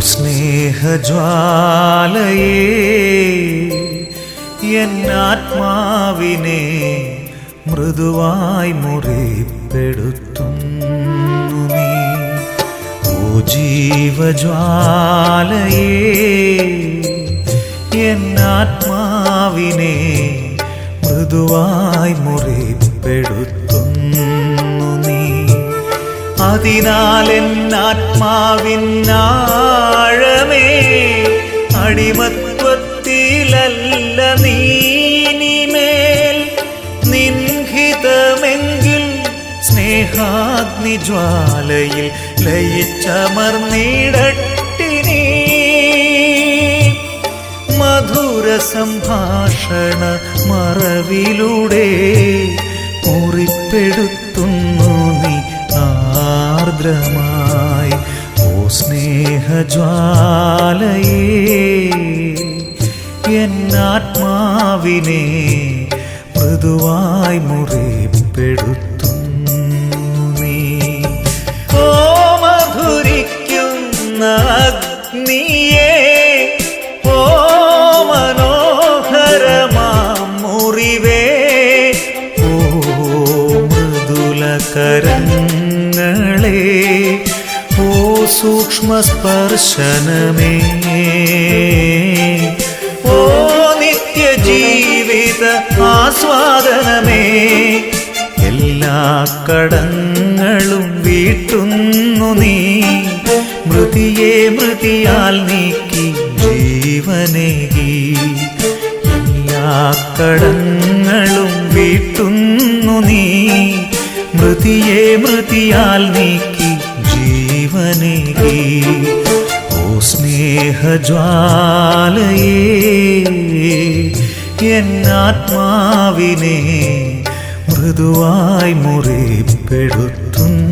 സ്നേഹജ്വാലയേ എന്നാത്മാവിനെ മൃദുവായി മുറിപ്പെടുത്തുന്നു നീ. ഓ ജീവജ്വാലയേ എന്നാത്മാവിനെ മൃദുവായി മുറിപ്പെടുത്തു അതിനാൽ എന്നാത്മാവിനാഴമേ അടിമത്വത്തിലല്ല നീനിമേൽ നിൻഹിതമെങ്കിൽ സ്നേഹാഗ്നിജ്വാലയിൽ ലയിച്ചമർന്നിടട്ടിനി. മധുര സംഭാഷണ മറവിലൂടെ മുറിപ്പെടുത്തുന്നു നീ ആർദ്രമായി ഓ സ്നേഹജ്വാലയേ എന്നാത്മാവിനെ മൃദുവായി മുറിപ്പെടുത്തുന്നു. നീ ഓ മധുരിക്കുന്ന അഗ്നിയേ ഓ മനോഹരമാം ഓ മൃദുലകരങ്ങളെ ഓ സൂക്ഷ്മ സ്പർശനമേ ഓ നിത്യജീവിത ആസ്വാദനമേ. എല്ലാ കടങ്ങളും വീട്ടുന്നു നീ. മൃതിയെ മൃതിയാൽ നീക്കി ജീവനേകി എല്ലാ കടങ്ങളും വീട്ടുന്നു നീ. മൃതിയെ മൃതിയാൽ നീക്കി ജീവനേകി ഓ സ്നേഹജ്വാലയേ എന്നാത്മാവിനെ മൃദുവായി മുറിപ്പെടുത്തുന്നു.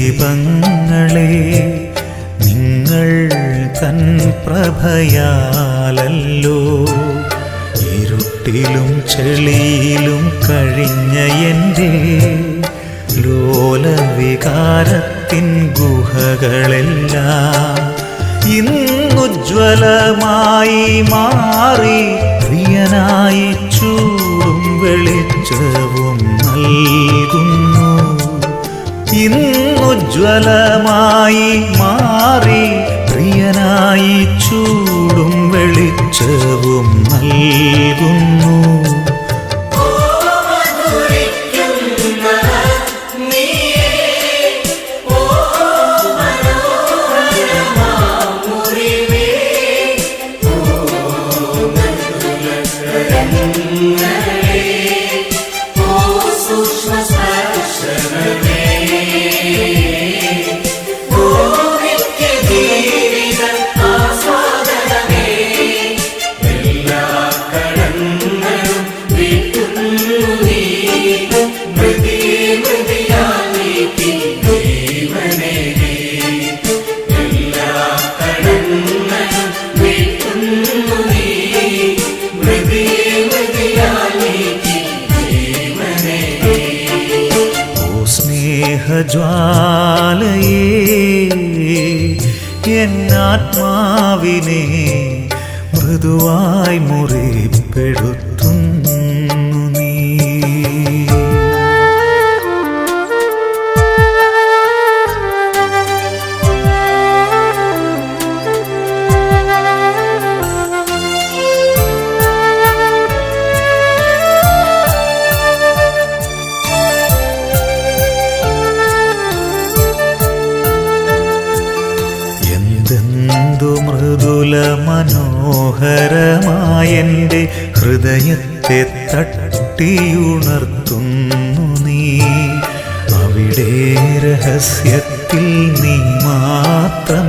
അഗ്നിദീപങ്ങളെ നിങ്ങൾ തൻ പ്രഭയാലല്ലോ. ഇരുട്ടിലും ചെളിയിലും കഴിഞ്ഞ എന്റെ ലോലവികാരത്തിൻ ഗുഹകളെല്ലാം ഇന്നുജ്വലമായി മാറി പ്രിയനായി ചൂടും വെളിച്ചവും ഇന്നുജ്വലമായി മാറി പ്രിയനായി ചൂടും വെളിച്ചവും നൽകുന്നു. സ്നേഹജ്വാലയേ എന്നാത്മാവിനെ മൃദുവായി മുറിപ്പെടുത്തുന്നു മനോഹരമായെന്റെ ഹൃദയത്തെ തട്ടിയുണർത്തുന്നു നീ. അവിടെ രഹസ്യത്തിൽ നീ മാത്രം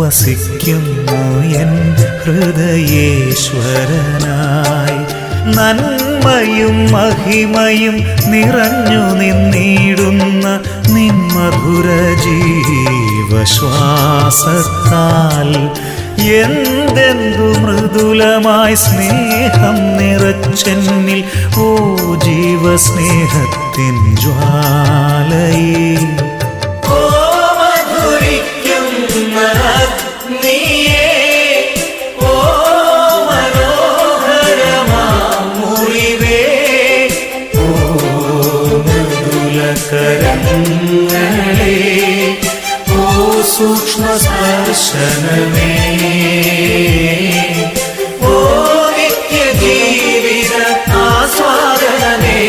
വസിക്കുന്നു എൻ ഹൃദയേശ്വരനായി. നന്മയും മഹിമയും നിറഞ്ഞു നിന്നിടുന്ന മധുര ജീവശ്വാസത്താൽ എന്തെന്തു മൃദുലമായി സ്നേഹം നിറച്ചെന്നിൽ ഓ ജീവസ്നേഹത്തിൻ ജ്വാലയേ ഓ ഓ സൂക്ഷ്മ സ്പർശനമേ ഓ നിത്യജീവിത ആസ്വാദനമേ.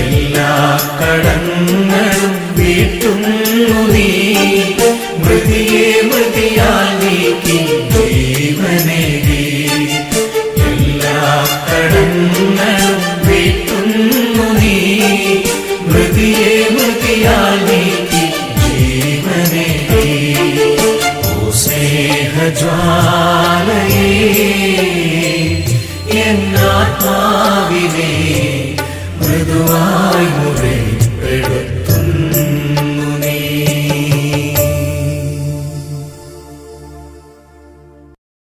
എല്ലാ കടങ്ങളും ஆத்மாவினே மதுவாய்